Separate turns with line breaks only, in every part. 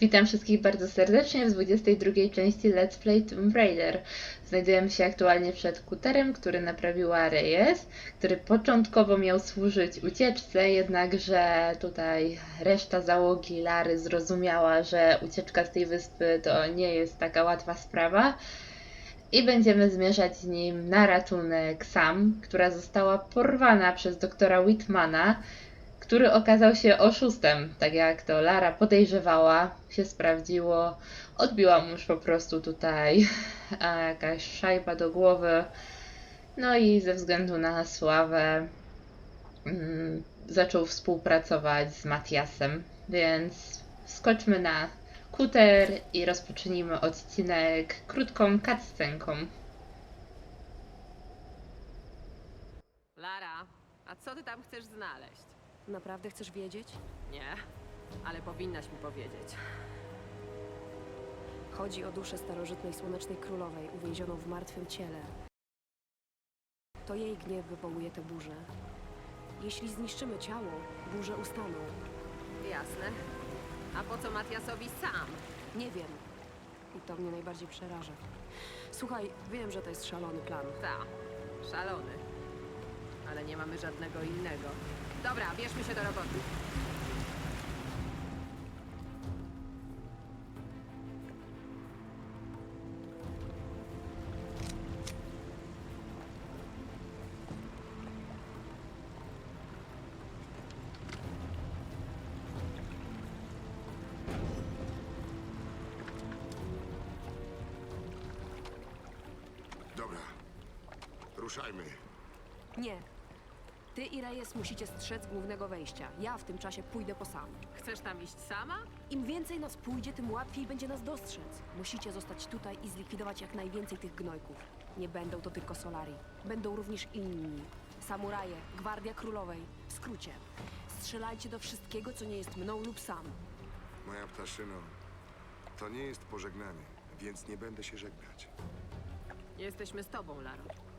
Witam wszystkich bardzo serdecznie w 22 części Let's Play Tomb Raider. Znajdujemy się aktualnie przed kuterem, który naprawiła Reyes, który początkowo miał służyć ucieczce, jednakże tutaj reszta załogi Lary zrozumiała, że ucieczka z tej wyspy to nie jest taka łatwa sprawa i będziemy zmierzać z nim na ratunek Sam, która została porwana przez doktora Whitmana, który okazał się oszustem, tak jak to Lara podejrzewała, się sprawdziło. Odbiła mu już po prostu tutaj jakaś szajba do głowy. No i ze względu na sławę mm, zaczął współpracować z Matiasem, więc skoczmy na kuter i rozpocznijmy odcinek krótką cutscenką.
Lara, a co ty tam chcesz znaleźć?
Naprawdę chcesz wiedzieć?
Nie, ale powinnaś mi powiedzieć.
Chodzi o duszę starożytnej słonecznej królowej, uwięzioną w martwym ciele. To jej gniew wywołuje te burze. Jeśli zniszczymy ciało, burze ustaną.
Jasne. A po co Matiasowi sam?
Nie wiem. I to mnie najbardziej przeraża. Słuchaj, wiem, że to jest szalony plan.
Ta, szalony. Ale nie mamy żadnego innego. Dobra, bierzmy się do roboty.
Dobra. Ruszajmy.
Nie. Ty i Reyes musicie strzec głównego wejścia. Ja w tym czasie pójdę po sam.
Chcesz tam iść sama?
Im więcej nas pójdzie, tym łatwiej będzie nas dostrzec. Musicie zostać tutaj i zlikwidować jak najwięcej tych gnojków. Nie będą to tylko Solari. Będą również inni. Samuraje, Gwardia Królowej. W skrócie. Strzelajcie do wszystkiego, co nie jest mną lub sam.
Moja ptaszyno, to nie jest pożegnanie, więc nie będę się żegnać.
Jesteśmy z tobą, Laro.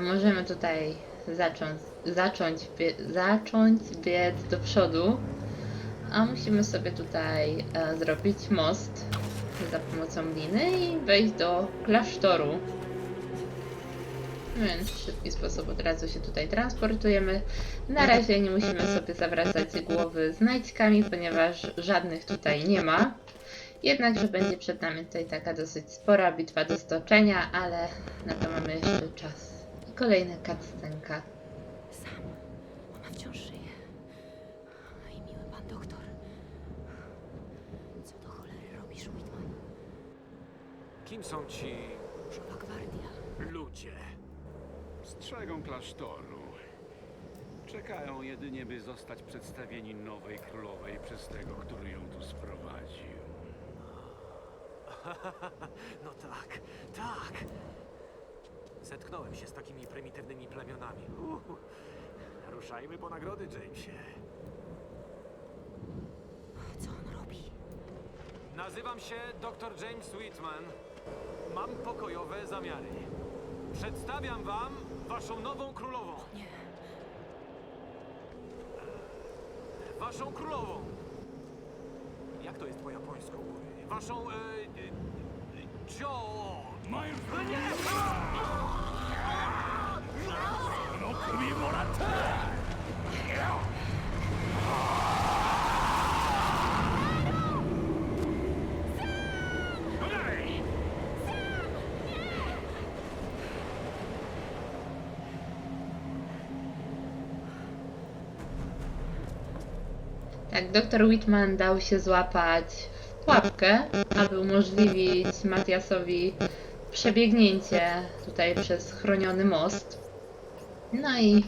Możemy tutaj zacząć, zacząć, bie, zacząć biec do przodu, a musimy sobie tutaj e, zrobić most za pomocą liny i wejść do klasztoru. Więc w szybki sposób od razu się tutaj transportujemy. Na razie nie musimy sobie zawracać głowy znajdźkami, ponieważ żadnych tutaj nie ma. Jednakże będzie przed nami tutaj taka dosyć spora bitwa do stoczenia, ale na to mamy jeszcze czas. Kolejna cutscenka.
Sam. Ona wciąż żyje. I miły pan doktor. Co do cholery robisz, Whitman?
Kim są ci
Żowa gwardia.
ludzie?
Strzegą klasztoru. Czekają jedynie, by zostać przedstawieni nowej królowej przez tego, który ją tu sprowadził.
No tak, tak. Zetknąłem się z takimi prymitywnymi plemionami. Uhu. Ruszajmy po nagrody, Jamesie.
Co on robi?
Nazywam się dr James Whitman. Mam pokojowe zamiary. Przedstawiam wam waszą nową królową.
Nie.
Waszą królową. Jak to jest po japońsku? Waszą... E, e,
Tak, dr Whitman dał się złapać w pułapkę, aby umożliwić Matiasowi przebiegnięcie tutaj przez chroniony most. No i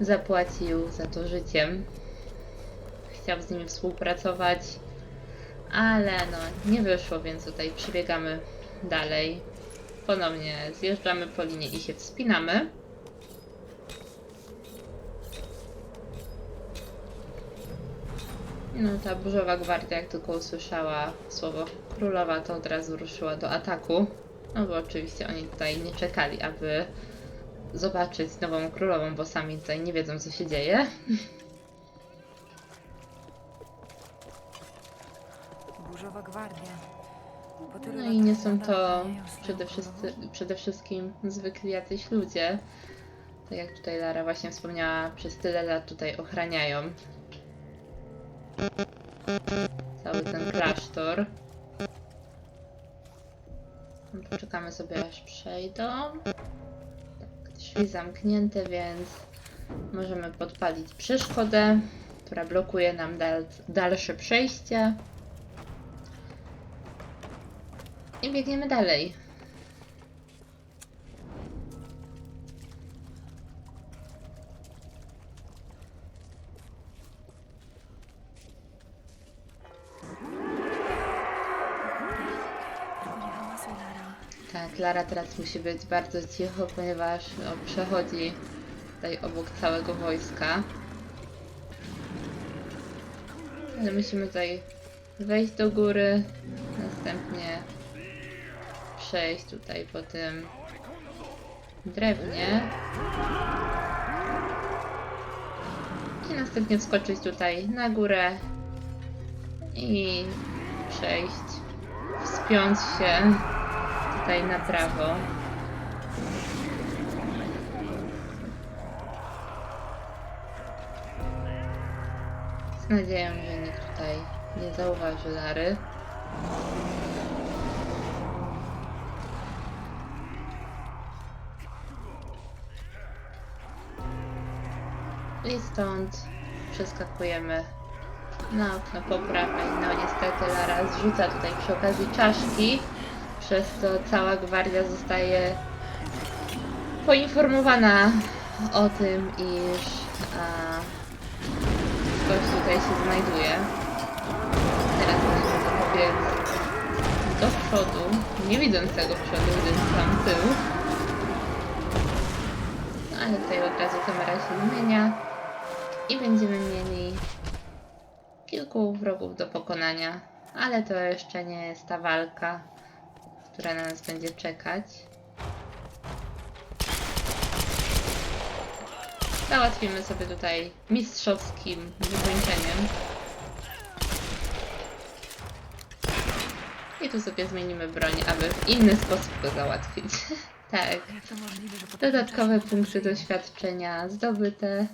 zapłacił za to życiem. Chciał z nimi współpracować, ale no nie wyszło, więc tutaj przebiegamy dalej. Ponownie zjeżdżamy po linie i się wspinamy. No, ta burzowa gwardia, jak tylko usłyszała słowo królowa, to od razu ruszyła do ataku. No bo oczywiście oni tutaj nie czekali, aby zobaczyć nową królową, bo sami tutaj nie wiedzą, co się dzieje.
Burzowa gwardia.
No i nie są to przede, wszyscy, przede wszystkim zwykli jacyś ludzie. Tak jak tutaj Lara właśnie wspomniała, przez tyle lat tutaj ochraniają cały ten klasztor. No to Czekamy sobie aż przejdą. Tak, drzwi zamknięte, więc możemy podpalić przeszkodę, która blokuje nam dal dalsze przejście. I biegniemy dalej. Tak, Lara teraz musi być bardzo cicho, ponieważ no, przechodzi tutaj obok całego wojska. Ale musimy tutaj wejść do góry, następnie przejść tutaj po tym drewnie i następnie wskoczyć tutaj na górę i przejść, wspiąć się tutaj na prawo. Z nadzieją, że nikt tutaj nie zauważy Lary. I stąd przeskakujemy na okno po prawej. No niestety Lara zrzuca tutaj przy okazji czaszki, przez co cała gwardia zostaje poinformowana o tym, iż a, ktoś tutaj się znajduje. Teraz musimy pobiec do przodu, nie widząc tego przodu, gdyż tam tył. No ale tutaj od razu kamera się zmienia i będziemy mieli kilku wrogów do pokonania, ale to jeszcze nie jest ta walka, która na nas będzie czekać. Załatwimy sobie tutaj mistrzowskim wykończeniem. I tu sobie zmienimy broń, aby w inny sposób go załatwić. tak. Dodatkowe punkty doświadczenia zdobyte.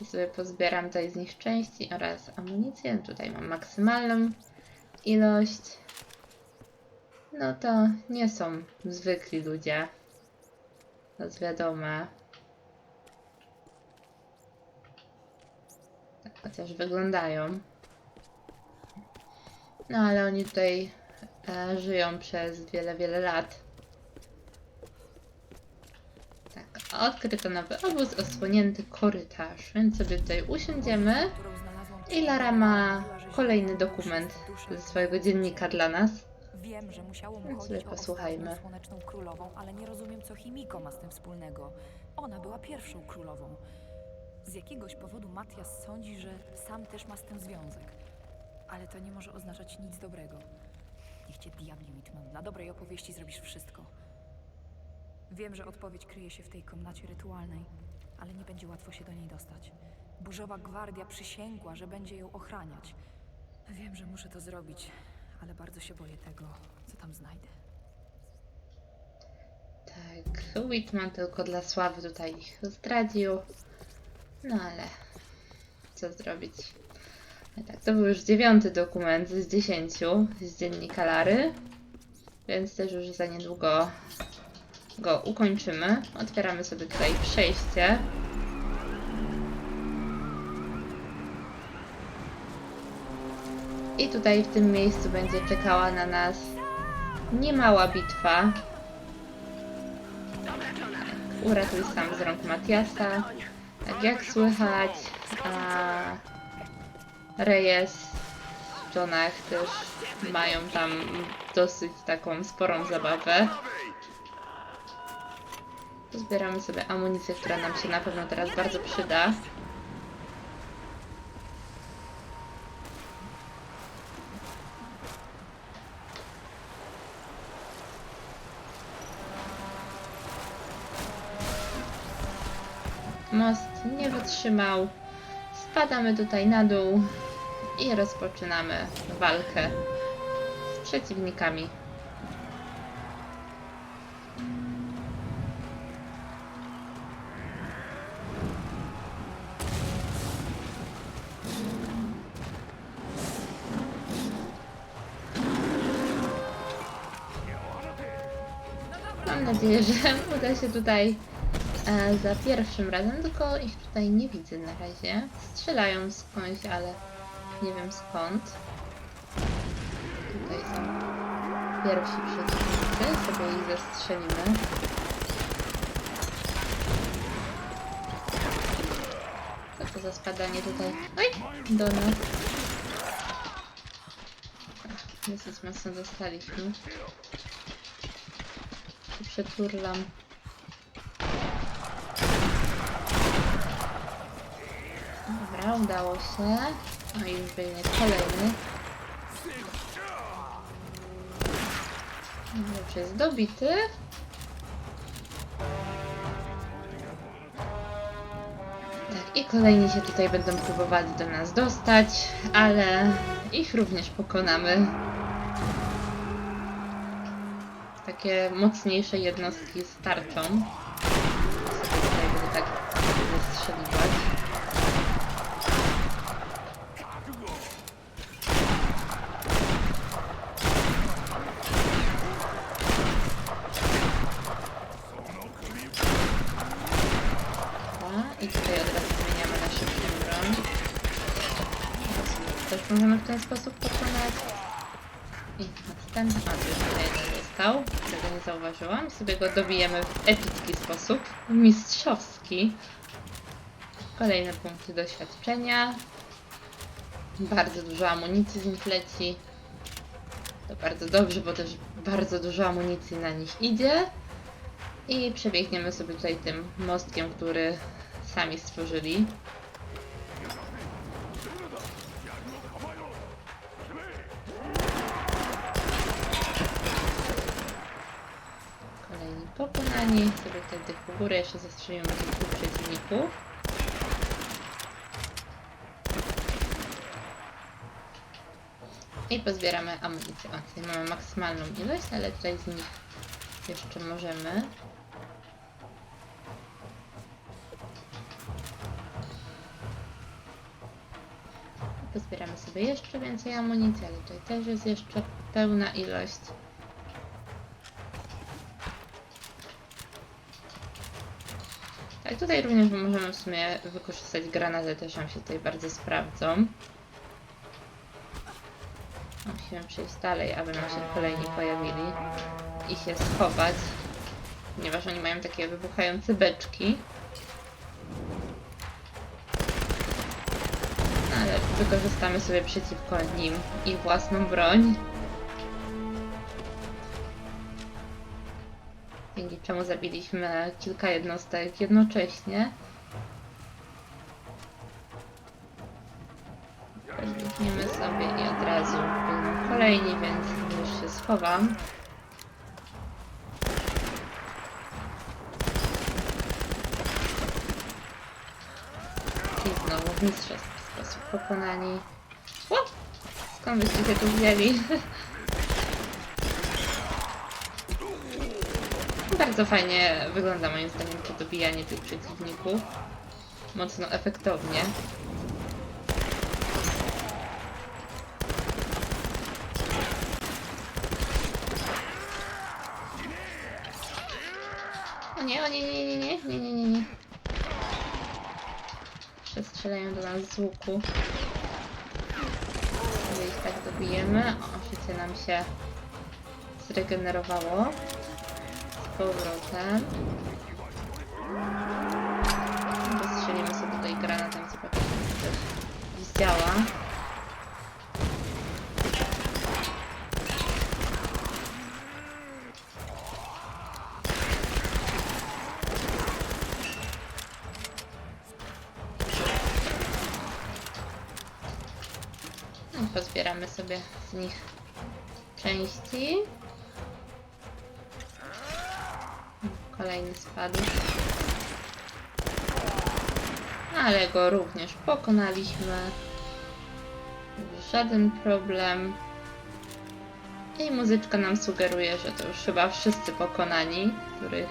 I sobie pozbieram tutaj z nich części oraz amunicję. Tutaj mam maksymalną ilość. No to nie są zwykli ludzie. To jest wiadome. Tak chociaż wyglądają. No ale oni tutaj e, żyją przez wiele, wiele lat. Tak, odkryto nowy obóz, osłonięty korytarz, więc sobie tutaj usiądziemy. I Lara ma kolejny dokument ze swojego dziennika dla nas.
Wiem, że musiało mu
Więc
chodzić o
posłuchajmy.
ostatnią słoneczną królową, ale nie rozumiem, co Chimiko ma z tym wspólnego. Ona była pierwszą królową. Z jakiegoś powodu Matias sądzi, że sam też ma z tym związek. Ale to nie może oznaczać nic dobrego. Niech cię diabli Whitman. Dla dobrej opowieści zrobisz wszystko. Wiem, że odpowiedź kryje się w tej komnacie rytualnej, ale nie będzie łatwo się do niej dostać. Burzowa gwardia przysięgła, że będzie ją ochraniać. Wiem, że muszę to zrobić, ale bardzo się boję tego, co tam znajdę.
Tak, Whitman tylko dla sławy tutaj ich zdradził. No ale co zrobić? No Tak, to był już dziewiąty dokument z dziesięciu z dziennika Lary, więc też już za niedługo go ukończymy. Otwieramy sobie tutaj przejście. I tutaj w tym miejscu będzie czekała na nas niemała bitwa. Uratuj sam z rąk Matiasa. Tak jak słychać, a Reyes w Johnach też mają tam dosyć taką sporą zabawę. Zbieramy sobie amunicję, która nam się na pewno teraz bardzo przyda. Most nie wytrzymał. Spadamy tutaj na dół i rozpoczynamy walkę z przeciwnikami. Mam nadzieję, że uda się tutaj e, za pierwszym razem, tylko ich tutaj nie widzę na razie. Strzelają skądś, ale nie wiem skąd. Tutaj są pierwsi przeciwnicy, sobie ich zastrzelimy. Co to za spadanie tutaj? Oj! Do nas. Dosyć mocno dostaliśmy. Tu Przeturlam. Dobra, udało się. I już biegnie kolejny. Dobrze, jest dobity. Tak, i kolejni się tutaj będą próbowali do nas dostać, ale ich również pokonamy. Takie mocniejsze jednostki z tarczą. Sobie tutaj będę tak. Dobra, I tutaj od razu zmieniamy na szybką broń. Też możemy w ten sposób pokonać. I następny, a tu już tutaj został, którego nie zauważyłam. Sobie go dobijemy w epicki sposób, mistrzowski. Kolejne punkty doświadczenia. Bardzo dużo amunicji z nich leci. To bardzo dobrze, bo też bardzo dużo amunicji na nich idzie. I przebiegniemy sobie tutaj tym mostkiem, który sami stworzyli. Tych u góry jeszcze zastrzelimy tych dwóch przeciwników. I pozbieramy amunicję. O, tutaj mamy maksymalną ilość, ale tutaj z nich jeszcze możemy. Pozbieramy sobie jeszcze więcej amunicji, ale tutaj też jest jeszcze pełna ilość. Tutaj również możemy w sumie wykorzystać granaty, też nam się tutaj bardzo sprawdzą. Musimy przejść dalej, aby nam się kolejni pojawili i się schować, ponieważ oni mają takie wybuchające beczki. Ale wykorzystamy sobie przeciwko nim ich własną broń. Zabiliśmy kilka jednostek jednocześnie. Weźmiemy sobie i od razu kolejni, więc już się schowam. I znowu w mistrzowski sposób pokonani. O! Skąd byście się tu wzięli? Bardzo fajnie wygląda moim zdaniem to dobijanie tych przeciwników. Mocno efektownie. O nie, o nie, nie, nie, nie, nie, nie, nie, nie. Przestrzelają do nas z łuku. Ich tak dobijemy. O, życie nam się zregenerowało. Powrotem. Postrzelimy sobie tutaj granatem, zobaczymy, czy coś zdziała. No, pozbieramy sobie z nich części. Kolejny spadł. ale go również pokonaliśmy. Żaden problem. I muzyczka nam sugeruje, że to już chyba wszyscy pokonani, których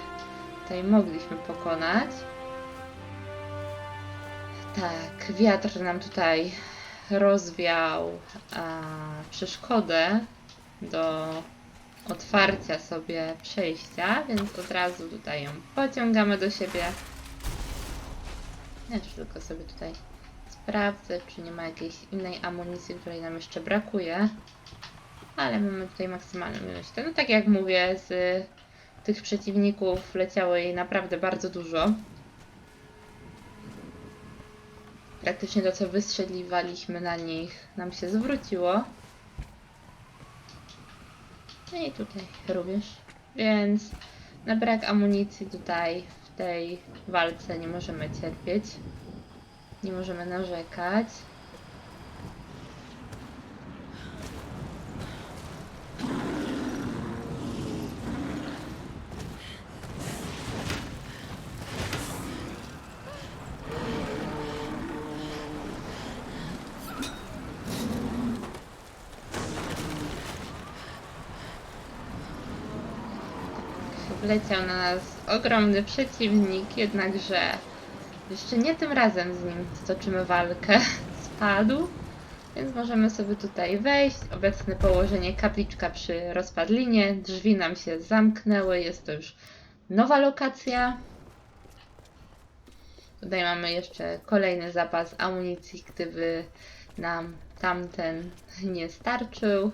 tutaj mogliśmy pokonać. Tak, wiatr nam tutaj rozwiał a, przeszkodę do otwarcia sobie przejścia, więc od razu tutaj ją pociągamy do siebie. Ja tylko sobie tutaj sprawdzę, czy nie ma jakiejś innej amunicji, której nam jeszcze brakuje. Ale mamy tutaj maksymalną ilość. No tak jak mówię, z tych przeciwników leciało jej naprawdę bardzo dużo. Praktycznie to, co wystrzeliwaliśmy na nich, nam się zwróciło. No i tutaj również. Więc na brak amunicji tutaj w tej walce nie możemy cierpieć. Nie możemy narzekać. Wleciał na nas ogromny przeciwnik, jednakże jeszcze nie tym razem z nim stoczymy walkę. Spadł, więc możemy sobie tutaj wejść. Obecne położenie kapliczka przy rozpadlinie. Drzwi nam się zamknęły, jest to już nowa lokacja. Tutaj mamy jeszcze kolejny zapas amunicji, gdyby nam tamten nie starczył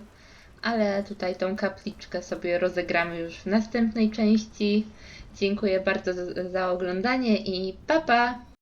ale tutaj tą kapliczkę sobie rozegramy już w następnej części. Dziękuję bardzo za, za oglądanie i pa pa!